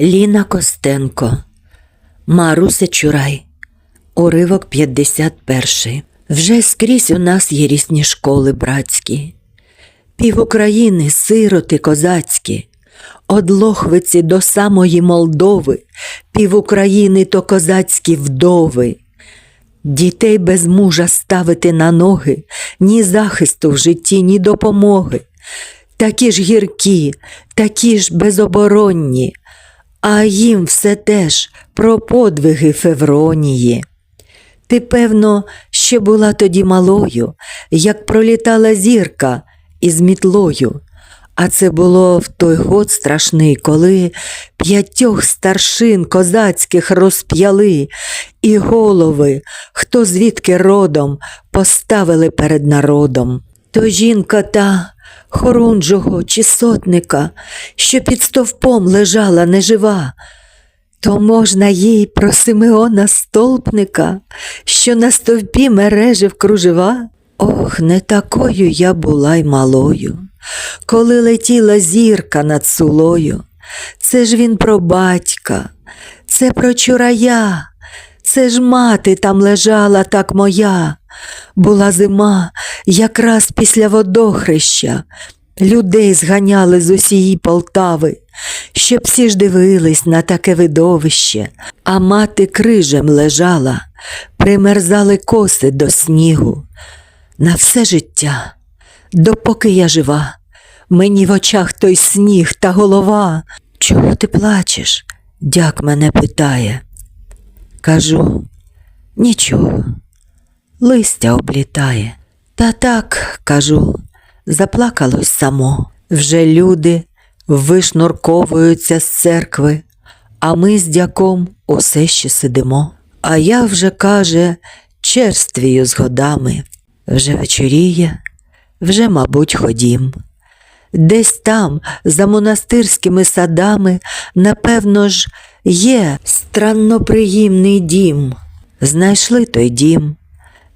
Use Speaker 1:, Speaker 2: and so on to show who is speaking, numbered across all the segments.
Speaker 1: Ліна Костенко, Маруся Чурай, уривок 51. Вже скрізь у нас є різні школи братські, пів України сироти козацькі, од Лохвиці до самої Молдови, пів України то козацькі вдови. Дітей без мужа ставити на ноги, ні захисту в житті, ні допомоги. Такі ж гіркі, такі ж безоборонні, а їм все теж про подвиги Февронії. Ти, певно, ще була тоді малою, як пролітала зірка із мітлою. А це було в той год страшний, коли п'ятьох старшин козацьких розп'яли, і голови, хто звідки родом, поставили перед народом. То жінка та хорунжого чи сотника, що під стовпом лежала нежива, то можна їй про Симеона столпника, що на стовпі мережив кружева? Ох, не такою я була й малою, коли летіла зірка над сулою. Це ж він про батька, це про чурая, це ж мати там лежала так моя. Була зима, якраз після водохреща. Людей зганяли з усієї Полтави, щоб всі ж дивились на таке видовище, а мати крижем лежала, примерзали коси до снігу. На все життя, допоки я жива, мені в очах той сніг та голова. Чого ти плачеш? Дяк мене питає. Кажу, нічого, листя облітає. Та так, кажу, заплакалось само. Вже люди вишнурковуються з церкви, а ми з дяком усе ще сидимо. А я вже, каже, черствію з годами. Вже вечоріє, вже, мабуть, ходім. Десь там, за монастирськими садами, напевно ж, є странноприємний дім. Знайшли той дім,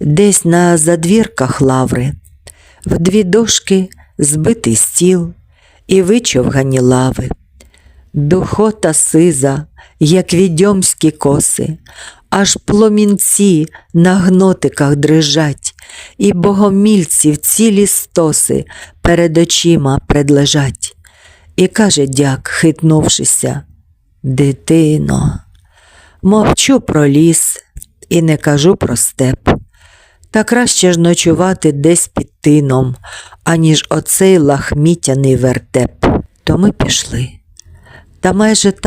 Speaker 1: десь на задвірках лаври, в дві дошки збитий стіл і вичовгані лави. Духота сиза, як відьомські коси, аж пломінці на гнотиках дрижать, і богомільців цілі стоси перед очима предлежать. І каже дяк, хитнувшися, дитино, мовчу про ліс і не кажу про степ. Та краще ж ночувати десь під тином, аніж оцей лахмітяний вертеп. То ми пішли. Та майже так